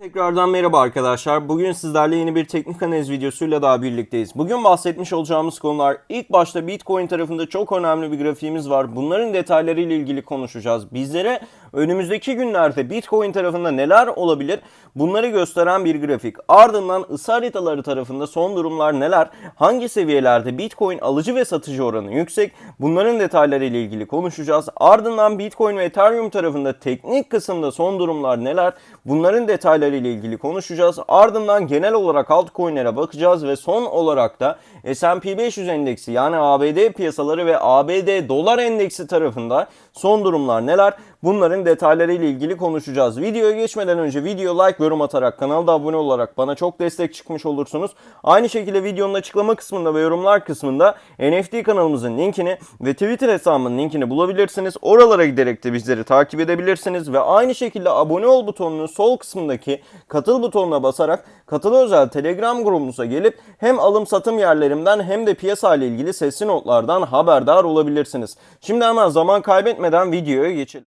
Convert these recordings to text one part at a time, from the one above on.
Tekrardan merhaba arkadaşlar. Bugün sizlerle yeni bir teknik analiz videosuyla daha birlikteyiz. Bugün bahsetmiş olacağımız konular ilk başta Bitcoin tarafında çok önemli bir grafiğimiz var. Bunların detayları ile ilgili konuşacağız. Bizlere önümüzdeki günlerde Bitcoin tarafında neler olabilir bunları gösteren bir grafik. Ardından ısı haritaları tarafında son durumlar neler? Hangi seviyelerde Bitcoin alıcı ve satıcı oranı yüksek? Bunların detayları ile ilgili konuşacağız. Ardından Bitcoin ve Ethereum tarafında teknik kısımda son durumlar neler? Bunların detayları ile ilgili konuşacağız. Ardından genel olarak altcoin'lere bakacağız ve son olarak da S&P 500 endeksi yani ABD piyasaları ve ABD dolar endeksi tarafında son durumlar neler? Bunların detayları ile ilgili konuşacağız. Videoya geçmeden önce video like, yorum atarak, kanalda abone olarak bana çok destek çıkmış olursunuz. Aynı şekilde videonun açıklama kısmında ve yorumlar kısmında NFT kanalımızın linkini ve Twitter hesabımın linkini bulabilirsiniz. Oralara giderek de bizleri takip edebilirsiniz ve aynı şekilde abone ol butonunun sol kısmındaki katıl butonuna basarak katıl özel Telegram grubumuza gelip hem alım satım yerlerimden hem de piyasa ile ilgili sesli notlardan haberdar olabilirsiniz. Şimdi hemen zaman kaybetmeden videoya geçelim.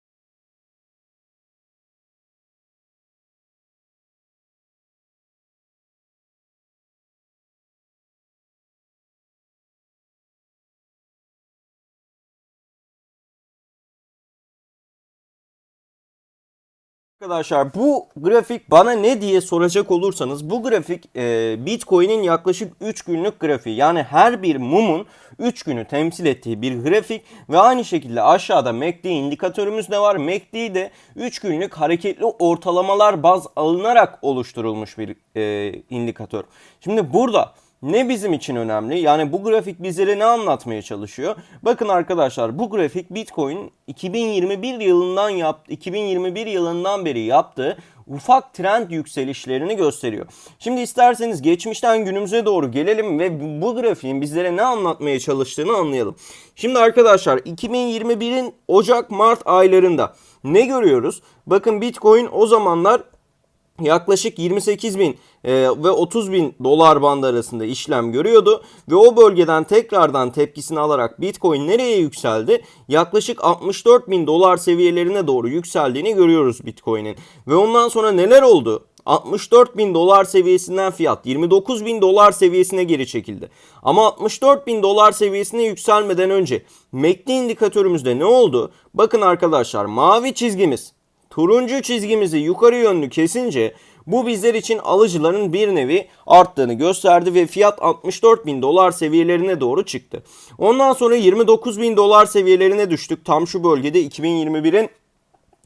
Arkadaşlar bu grafik bana ne diye soracak olursanız bu grafik e, Bitcoin'in yaklaşık 3 günlük grafiği. Yani her bir mumun 3 günü temsil ettiği bir grafik ve aynı şekilde aşağıda MACD indikatörümüz de var. MACD de 3 günlük hareketli ortalamalar baz alınarak oluşturulmuş bir e, indikatör. Şimdi burada ne bizim için önemli? Yani bu grafik bizlere ne anlatmaya çalışıyor? Bakın arkadaşlar bu grafik Bitcoin 2021 yılından yaptı 2021 yılından beri yaptığı ufak trend yükselişlerini gösteriyor. Şimdi isterseniz geçmişten günümüze doğru gelelim ve bu grafiğin bizlere ne anlatmaya çalıştığını anlayalım. Şimdi arkadaşlar 2021'in Ocak-Mart aylarında ne görüyoruz? Bakın Bitcoin o zamanlar yaklaşık 28 bin e, ve 30 bin dolar bandı arasında işlem görüyordu. Ve o bölgeden tekrardan tepkisini alarak Bitcoin nereye yükseldi? Yaklaşık 64 bin dolar seviyelerine doğru yükseldiğini görüyoruz Bitcoin'in. Ve ondan sonra neler oldu? 64 bin dolar seviyesinden fiyat 29 bin dolar seviyesine geri çekildi. Ama 64 bin dolar seviyesine yükselmeden önce MACD indikatörümüzde ne oldu? Bakın arkadaşlar mavi çizgimiz turuncu çizgimizi yukarı yönlü kesince bu bizler için alıcıların bir nevi arttığını gösterdi ve fiyat 64 bin dolar seviyelerine doğru çıktı. Ondan sonra 29 bin dolar seviyelerine düştük tam şu bölgede 2021'in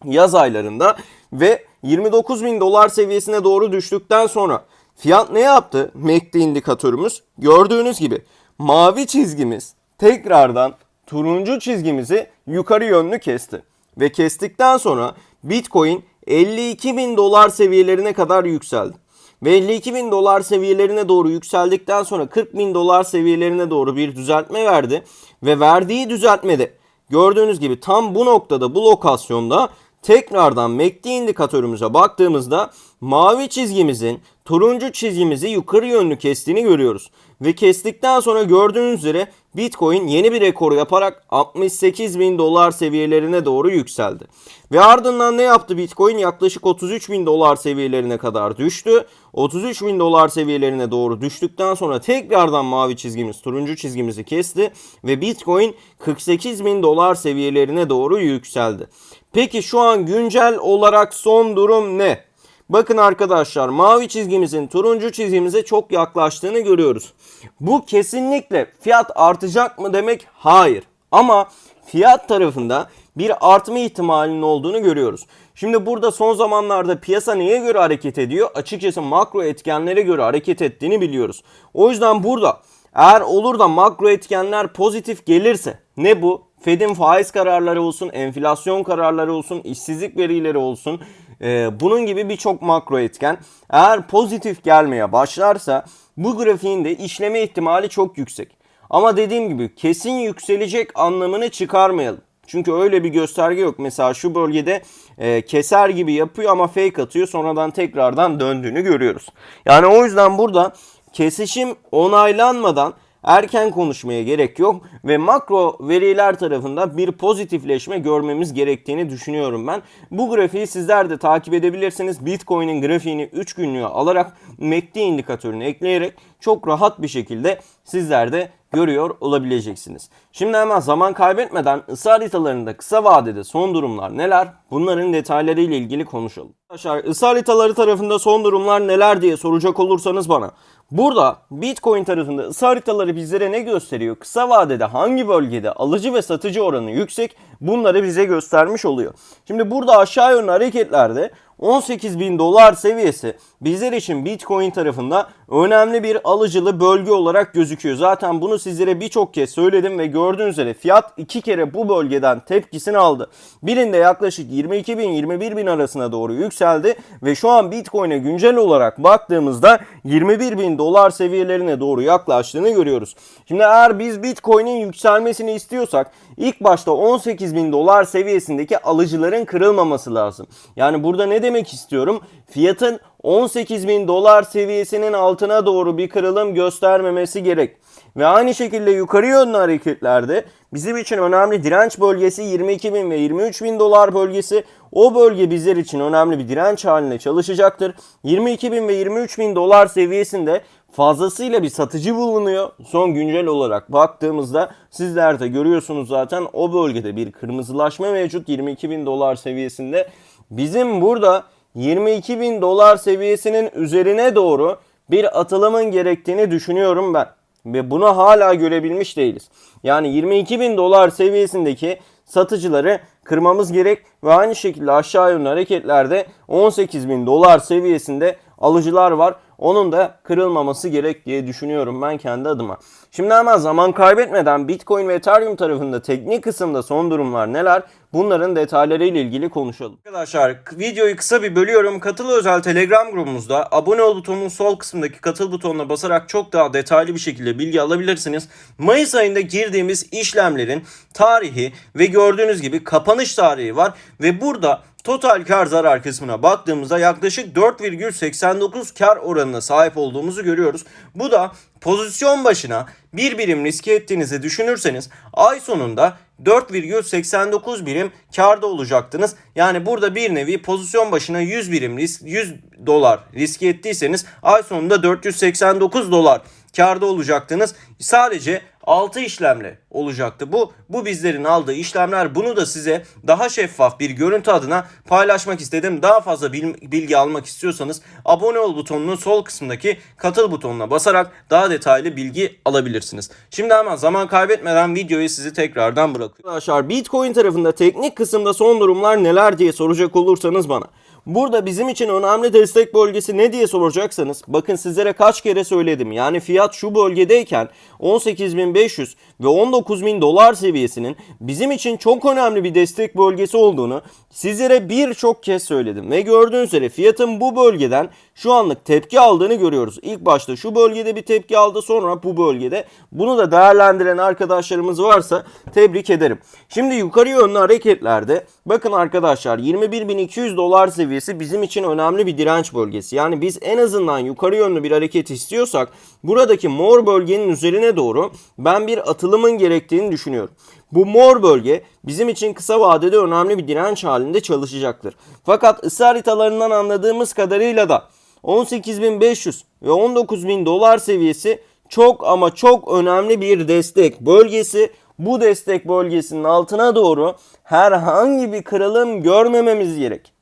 yaz aylarında ve 29 bin dolar seviyesine doğru düştükten sonra fiyat ne yaptı? MACD indikatörümüz gördüğünüz gibi mavi çizgimiz tekrardan turuncu çizgimizi yukarı yönlü kesti. Ve kestikten sonra Bitcoin 52 bin dolar seviyelerine kadar yükseldi. Ve 52 bin dolar seviyelerine doğru yükseldikten sonra 40 bin dolar seviyelerine doğru bir düzeltme verdi. Ve verdiği düzeltmede gördüğünüz gibi tam bu noktada bu lokasyonda tekrardan MACD indikatörümüze baktığımızda mavi çizgimizin turuncu çizgimizi yukarı yönlü kestiğini görüyoruz. Ve kestikten sonra gördüğünüz üzere Bitcoin yeni bir rekor yaparak 68 bin dolar seviyelerine doğru yükseldi. Ve ardından ne yaptı Bitcoin? Yaklaşık 33 bin dolar seviyelerine kadar düştü. 33 bin dolar seviyelerine doğru düştükten sonra tekrardan mavi çizgimiz turuncu çizgimizi kesti. Ve Bitcoin 48 bin dolar seviyelerine doğru yükseldi. Peki şu an güncel olarak son durum ne? Bakın arkadaşlar mavi çizgimizin turuncu çizgimize çok yaklaştığını görüyoruz. Bu kesinlikle fiyat artacak mı demek? Hayır. Ama fiyat tarafında bir artma ihtimalinin olduğunu görüyoruz. Şimdi burada son zamanlarda piyasa neye göre hareket ediyor? Açıkçası makro etkenlere göre hareket ettiğini biliyoruz. O yüzden burada eğer olur da makro etkenler pozitif gelirse ne bu? Fed'in faiz kararları olsun, enflasyon kararları olsun, işsizlik verileri olsun. E, bunun gibi birçok makro etken eğer pozitif gelmeye başlarsa bu grafiğin de işleme ihtimali çok yüksek. Ama dediğim gibi kesin yükselecek anlamını çıkarmayalım. Çünkü öyle bir gösterge yok. Mesela şu bölgede e, keser gibi yapıyor ama fake atıyor. Sonradan tekrardan döndüğünü görüyoruz. Yani o yüzden burada kesişim onaylanmadan erken konuşmaya gerek yok ve makro veriler tarafında bir pozitifleşme görmemiz gerektiğini düşünüyorum ben. Bu grafiği sizler de takip edebilirsiniz. Bitcoin'in grafiğini 3 günlüğe alarak MACD indikatörünü ekleyerek çok rahat bir şekilde sizler de görüyor olabileceksiniz. Şimdi hemen zaman kaybetmeden ısı haritalarında kısa vadede son durumlar neler? Bunların detayları ile ilgili konuşalım. Arkadaşlar ısı haritaları tarafında son durumlar neler diye soracak olursanız bana. Burada Bitcoin tarafında ısı haritaları bizlere ne gösteriyor? Kısa vadede hangi bölgede alıcı ve satıcı oranı yüksek? Bunları bize göstermiş oluyor. Şimdi burada aşağı yönlü hareketlerde 18 bin dolar seviyesi bizler için Bitcoin tarafında önemli bir alıcılı bölge olarak gözüküyor. Zaten bunu sizlere birçok kez söyledim ve gördüğünüz üzere fiyat iki kere bu bölgeden tepkisini aldı. Birinde yaklaşık 22 bin 21 bin arasına doğru yükseldi ve şu an Bitcoin'e güncel olarak baktığımızda 21 bin dolar seviyelerine doğru yaklaştığını görüyoruz. Şimdi eğer biz Bitcoin'in yükselmesini istiyorsak ilk başta 18 bin dolar seviyesindeki alıcıların kırılmaması lazım. Yani burada ne demek istiyorum? Fiyatın 18 bin dolar seviyesinin altına doğru bir kırılım göstermemesi gerek. Ve aynı şekilde yukarı yönlü hareketlerde bizim için önemli direnç bölgesi 22 bin ve 23 bin dolar bölgesi. O bölge bizler için önemli bir direnç haline çalışacaktır. 22 bin ve 23 bin dolar seviyesinde fazlasıyla bir satıcı bulunuyor. Son güncel olarak baktığımızda sizler de görüyorsunuz zaten o bölgede bir kırmızılaşma mevcut 22 bin dolar seviyesinde. Bizim burada 22 bin dolar seviyesinin üzerine doğru bir atılımın gerektiğini düşünüyorum ben. Ve bunu hala görebilmiş değiliz. Yani 22 bin dolar seviyesindeki satıcıları kırmamız gerek ve aynı şekilde aşağı yönlü hareketlerde 18 bin dolar seviyesinde alıcılar var. Onun da kırılmaması gerek diye düşünüyorum ben kendi adıma. Şimdi hemen zaman kaybetmeden Bitcoin ve Ethereum tarafında teknik kısımda son durumlar neler? Bunların detayları ile ilgili konuşalım. Arkadaşlar videoyu kısa bir bölüyorum. Katıl özel Telegram grubumuzda abone ol butonunun sol kısmındaki katıl butonuna basarak çok daha detaylı bir şekilde bilgi alabilirsiniz. Mayıs ayında girdiğimiz işlemlerin tarihi ve gördüğünüz gibi kapanış tarihi var ve burada Total kar zarar kısmına baktığımızda yaklaşık 4,89 kar oranına sahip olduğumuzu görüyoruz. Bu da pozisyon başına bir birim riske ettiğinizi düşünürseniz ay sonunda 4,89 birim karda olacaktınız. Yani burada bir nevi pozisyon başına 100 birim risk 100 dolar riske ettiyseniz ay sonunda 489 dolar karda olacaktınız. Sadece 6 işlemle olacaktı. Bu bu bizlerin aldığı işlemler. Bunu da size daha şeffaf bir görüntü adına paylaşmak istedim. Daha fazla bilgi almak istiyorsanız abone ol butonunun sol kısmındaki katıl butonuna basarak daha detaylı bilgi alabilirsiniz. Şimdi hemen zaman kaybetmeden videoyu sizi tekrardan bırakıyorum. Arkadaşlar Bitcoin tarafında teknik kısımda son durumlar neler diye soracak olursanız bana. Burada bizim için önemli destek bölgesi ne diye soracaksanız bakın sizlere kaç kere söyledim. Yani fiyat şu bölgedeyken 18.500 ve 19.000 dolar seviyesinin bizim için çok önemli bir destek bölgesi olduğunu sizlere birçok kez söyledim. Ve gördüğünüz üzere fiyatın bu bölgeden şu anlık tepki aldığını görüyoruz. İlk başta şu bölgede bir tepki aldı sonra bu bölgede. Bunu da değerlendiren arkadaşlarımız varsa tebrik ederim. Şimdi yukarı yönlü hareketlerde bakın arkadaşlar 21.200 dolar seviyesi bizim için önemli bir direnç bölgesi. Yani biz en azından yukarı yönlü bir hareket istiyorsak buradaki mor bölgenin üzerine doğru ben bir atılımın gerektiğini düşünüyorum. Bu mor bölge bizim için kısa vadede önemli bir direnç halinde çalışacaktır. Fakat ısı haritalarından anladığımız kadarıyla da 18.500 ve 19.000 dolar seviyesi çok ama çok önemli bir destek bölgesi. Bu destek bölgesinin altına doğru herhangi bir kırılım görmememiz gerek.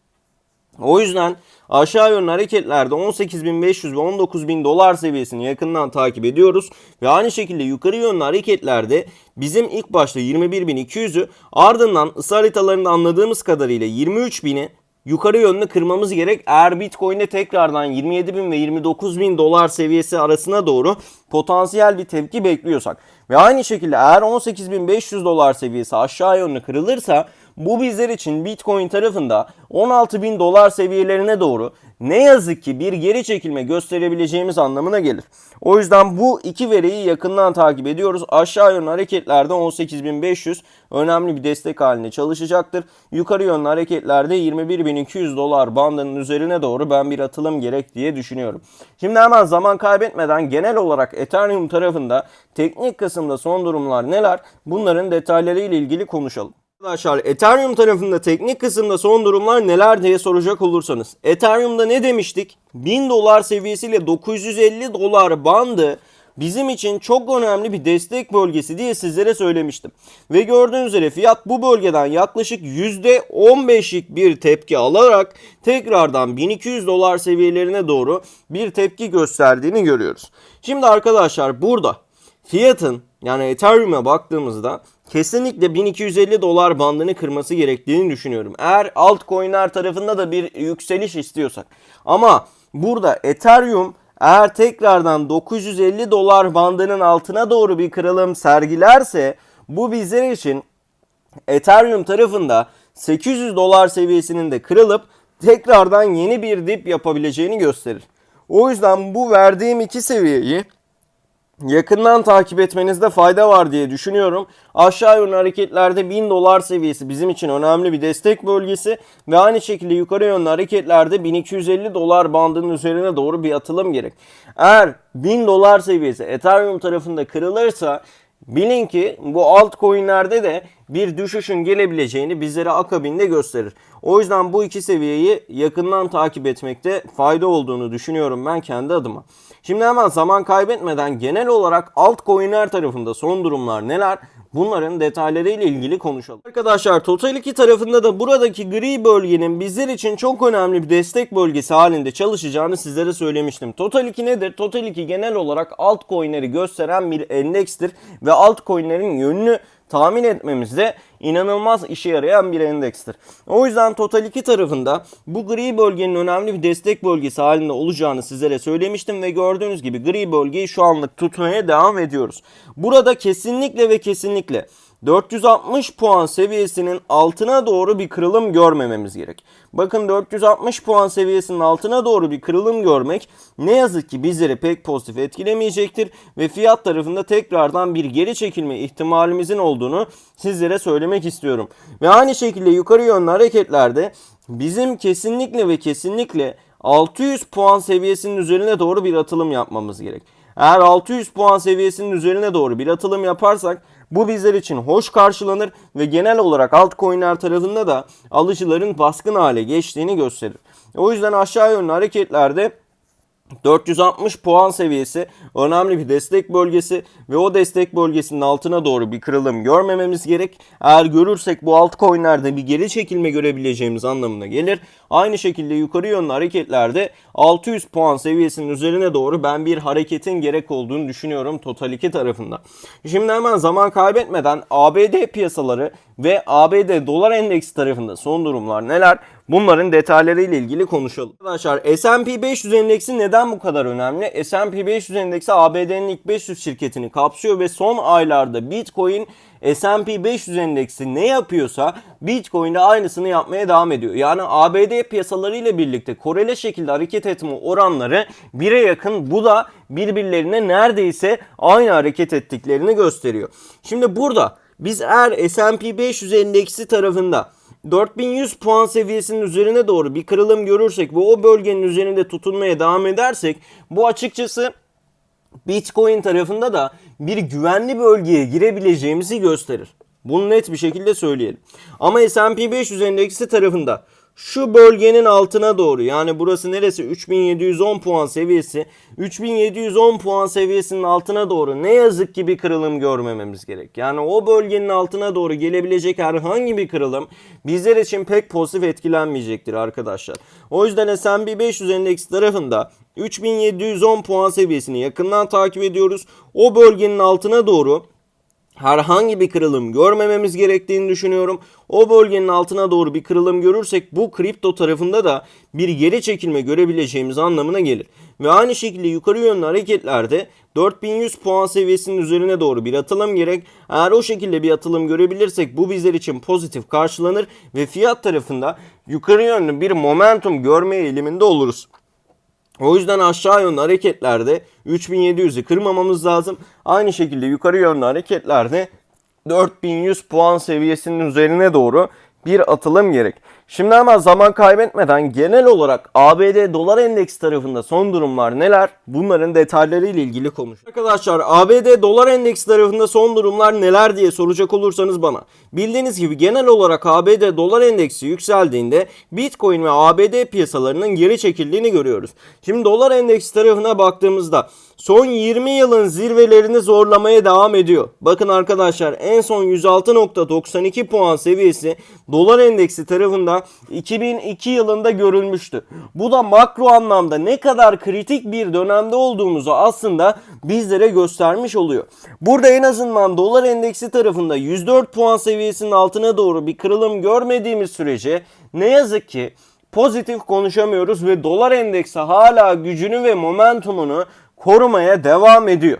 O yüzden aşağı yönlü hareketlerde 18.500 ve 19.000 dolar seviyesini yakından takip ediyoruz. Ve aynı şekilde yukarı yönlü hareketlerde bizim ilk başta 21.200'ü ardından ısı haritalarında anladığımız kadarıyla 23.000'i yukarı yönlü kırmamız gerek. Eğer Bitcoin'de tekrardan 27 bin ve 29 bin dolar seviyesi arasına doğru potansiyel bir tepki bekliyorsak ve aynı şekilde eğer 18.500 dolar seviyesi aşağı yönlü kırılırsa bu bizler için Bitcoin tarafında 16 bin dolar seviyelerine doğru ne yazık ki bir geri çekilme gösterebileceğimiz anlamına gelir. O yüzden bu iki veriyi yakından takip ediyoruz. Aşağı yönlü hareketlerde 18.500 önemli bir destek haline çalışacaktır. Yukarı yönlü hareketlerde 21.200 dolar bandının üzerine doğru ben bir atılım gerek diye düşünüyorum. Şimdi hemen zaman kaybetmeden genel olarak Ethereum tarafında teknik kısımda son durumlar neler? Bunların detayları ile ilgili konuşalım. Arkadaşlar Ethereum tarafında teknik kısımda son durumlar neler diye soracak olursanız. Ethereum'da ne demiştik? 1000 dolar seviyesiyle 950 dolar bandı bizim için çok önemli bir destek bölgesi diye sizlere söylemiştim. Ve gördüğünüz üzere fiyat bu bölgeden yaklaşık %15'lik bir tepki alarak tekrardan 1200 dolar seviyelerine doğru bir tepki gösterdiğini görüyoruz. Şimdi arkadaşlar burada fiyatın yani Ethereum'a baktığımızda kesinlikle 1250 dolar bandını kırması gerektiğini düşünüyorum. Eğer altcoin'ler tarafında da bir yükseliş istiyorsak. Ama burada Ethereum eğer tekrardan 950 dolar bandının altına doğru bir kırılım sergilerse bu bizler için Ethereum tarafında 800 dolar seviyesinin de kırılıp tekrardan yeni bir dip yapabileceğini gösterir. O yüzden bu verdiğim iki seviyeyi yakından takip etmenizde fayda var diye düşünüyorum. Aşağı yönlü hareketlerde 1000 dolar seviyesi bizim için önemli bir destek bölgesi ve aynı şekilde yukarı yönlü hareketlerde 1250 dolar bandının üzerine doğru bir atılım gerek. Eğer 1000 dolar seviyesi Ethereum tarafında kırılırsa bilin ki bu altcoin'lerde de bir düşüşün gelebileceğini bizlere akabinde gösterir. O yüzden bu iki seviyeyi yakından takip etmekte fayda olduğunu düşünüyorum ben kendi adıma. Şimdi hemen zaman kaybetmeden genel olarak altcoin'ler tarafında son durumlar neler? Bunların detayları ile ilgili konuşalım. Arkadaşlar Total 2 tarafında da buradaki gri bölgenin bizler için çok önemli bir destek bölgesi halinde çalışacağını sizlere söylemiştim. Total 2 nedir? Total 2 genel olarak altcoin'leri gösteren bir endekstir ve altcoin'lerin yönünü tahmin etmemizde inanılmaz işe yarayan bir endekstir. O yüzden Total 2 tarafında bu gri bölgenin önemli bir destek bölgesi halinde olacağını sizlere söylemiştim ve gördüğünüz gibi gri bölgeyi şu anlık tutmaya devam ediyoruz. Burada kesinlikle ve kesinlikle 460 puan seviyesinin altına doğru bir kırılım görmememiz gerek. Bakın 460 puan seviyesinin altına doğru bir kırılım görmek ne yazık ki bizleri pek pozitif etkilemeyecektir ve fiyat tarafında tekrardan bir geri çekilme ihtimalimizin olduğunu sizlere söylemek istiyorum. Ve aynı şekilde yukarı yönlü hareketlerde bizim kesinlikle ve kesinlikle 600 puan seviyesinin üzerine doğru bir atılım yapmamız gerek. Eğer 600 puan seviyesinin üzerine doğru bir atılım yaparsak bu bizler için hoş karşılanır ve genel olarak altcoin'ler tarafında da alıcıların baskın hale geçtiğini gösterir. O yüzden aşağı yönlü hareketlerde 460 puan seviyesi önemli bir destek bölgesi ve o destek bölgesinin altına doğru bir kırılım görmememiz gerek. Eğer görürsek bu altcoin'lerde bir geri çekilme görebileceğimiz anlamına gelir. Aynı şekilde yukarı yönlü hareketlerde 600 puan seviyesinin üzerine doğru ben bir hareketin gerek olduğunu düşünüyorum Total 2 tarafında. Şimdi hemen zaman kaybetmeden ABD piyasaları ve ABD dolar endeksi tarafında son durumlar neler? Bunların detayları ile ilgili konuşalım. Arkadaşlar S&P 500 endeksi neden bu kadar önemli? S&P 500 endeksi ABD'nin ilk 500 şirketini kapsıyor ve son aylarda Bitcoin S&P 500 endeksi ne yapıyorsa Bitcoin de aynısını yapmaya devam ediyor. Yani ABD piyasaları ile birlikte korele şekilde hareket etme oranları 1'e yakın. Bu da birbirlerine neredeyse aynı hareket ettiklerini gösteriyor. Şimdi burada biz eğer S&P 500 endeksi tarafında 4100 puan seviyesinin üzerine doğru bir kırılım görürsek ve o bölgenin üzerinde tutunmaya devam edersek bu açıkçası Bitcoin tarafında da bir güvenli bölgeye girebileceğimizi gösterir. Bunu net bir şekilde söyleyelim. Ama S&P 500 endeksi tarafında şu bölgenin altına doğru yani burası neresi 3710 puan seviyesi 3710 puan seviyesinin altına doğru ne yazık ki bir kırılım görmememiz gerek. Yani o bölgenin altına doğru gelebilecek herhangi bir kırılım bizler için pek pozitif etkilenmeyecektir arkadaşlar. O yüzden S&P 500 endeksi tarafında 3710 puan seviyesini yakından takip ediyoruz. O bölgenin altına doğru herhangi bir kırılım görmememiz gerektiğini düşünüyorum. O bölgenin altına doğru bir kırılım görürsek bu kripto tarafında da bir geri çekilme görebileceğimiz anlamına gelir. Ve aynı şekilde yukarı yönlü hareketlerde 4100 puan seviyesinin üzerine doğru bir atılım gerek. Eğer o şekilde bir atılım görebilirsek bu bizler için pozitif karşılanır ve fiyat tarafında yukarı yönlü bir momentum görme eğiliminde oluruz. O yüzden aşağı yönlü hareketlerde 3700'ü kırmamamız lazım. Aynı şekilde yukarı yönlü hareketlerde 4100 puan seviyesinin üzerine doğru bir atılım gerek. Şimdi hemen zaman kaybetmeden genel olarak ABD dolar endeksi tarafında son durumlar neler? Bunların detayları ile ilgili konuş. Arkadaşlar ABD dolar endeksi tarafında son durumlar neler diye soracak olursanız bana. Bildiğiniz gibi genel olarak ABD dolar endeksi yükseldiğinde Bitcoin ve ABD piyasalarının geri çekildiğini görüyoruz. Şimdi dolar endeksi tarafına baktığımızda son 20 yılın zirvelerini zorlamaya devam ediyor. Bakın arkadaşlar en son 106.92 puan seviyesi dolar endeksi tarafında 2002 yılında görülmüştü. Bu da makro anlamda ne kadar kritik bir dönemde olduğumuzu aslında bizlere göstermiş oluyor. Burada en azından dolar endeksi tarafında 104 puan seviyesinin altına doğru bir kırılım görmediğimiz sürece ne yazık ki pozitif konuşamıyoruz ve dolar endeksi hala gücünü ve momentumunu korumaya devam ediyor.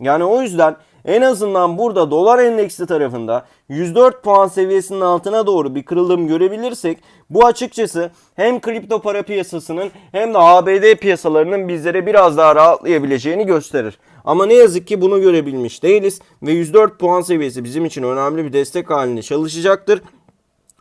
Yani o yüzden en azından burada dolar endeksi tarafında 104 puan seviyesinin altına doğru bir kırılım görebilirsek bu açıkçası hem kripto para piyasasının hem de ABD piyasalarının bizlere biraz daha rahatlayabileceğini gösterir. Ama ne yazık ki bunu görebilmiş değiliz ve 104 puan seviyesi bizim için önemli bir destek halinde çalışacaktır.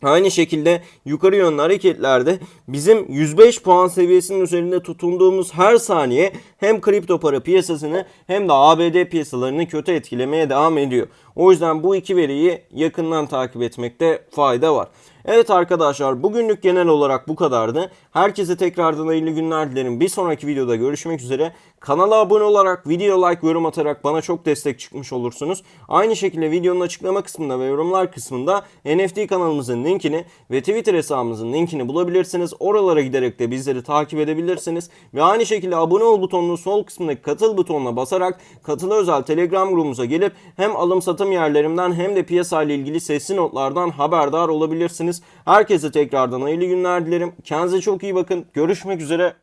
Aynı şekilde yukarı yönlü hareketlerde bizim 105 puan seviyesinin üzerinde tutunduğumuz her saniye hem kripto para piyasasını hem de ABD piyasalarını kötü etkilemeye devam ediyor. O yüzden bu iki veriyi yakından takip etmekte fayda var. Evet arkadaşlar bugünlük genel olarak bu kadardı. Herkese tekrardan hayırlı günler dilerim. Bir sonraki videoda görüşmek üzere. Kanala abone olarak, video like, yorum atarak bana çok destek çıkmış olursunuz. Aynı şekilde videonun açıklama kısmında ve yorumlar kısmında NFT kanalımızın linkini ve Twitter hesabımızın linkini bulabilirsiniz. Oralara giderek de bizleri takip edebilirsiniz. Ve aynı şekilde abone ol butonunun sol kısmındaki katıl butonuna basarak katıla özel Telegram grubumuza gelip hem alım satım yerlerimden hem de piyasa ile ilgili sesli notlardan haberdar olabilirsiniz. Herkese tekrardan hayırlı günler dilerim. Kendinize çok iyi bakın. Görüşmek üzere.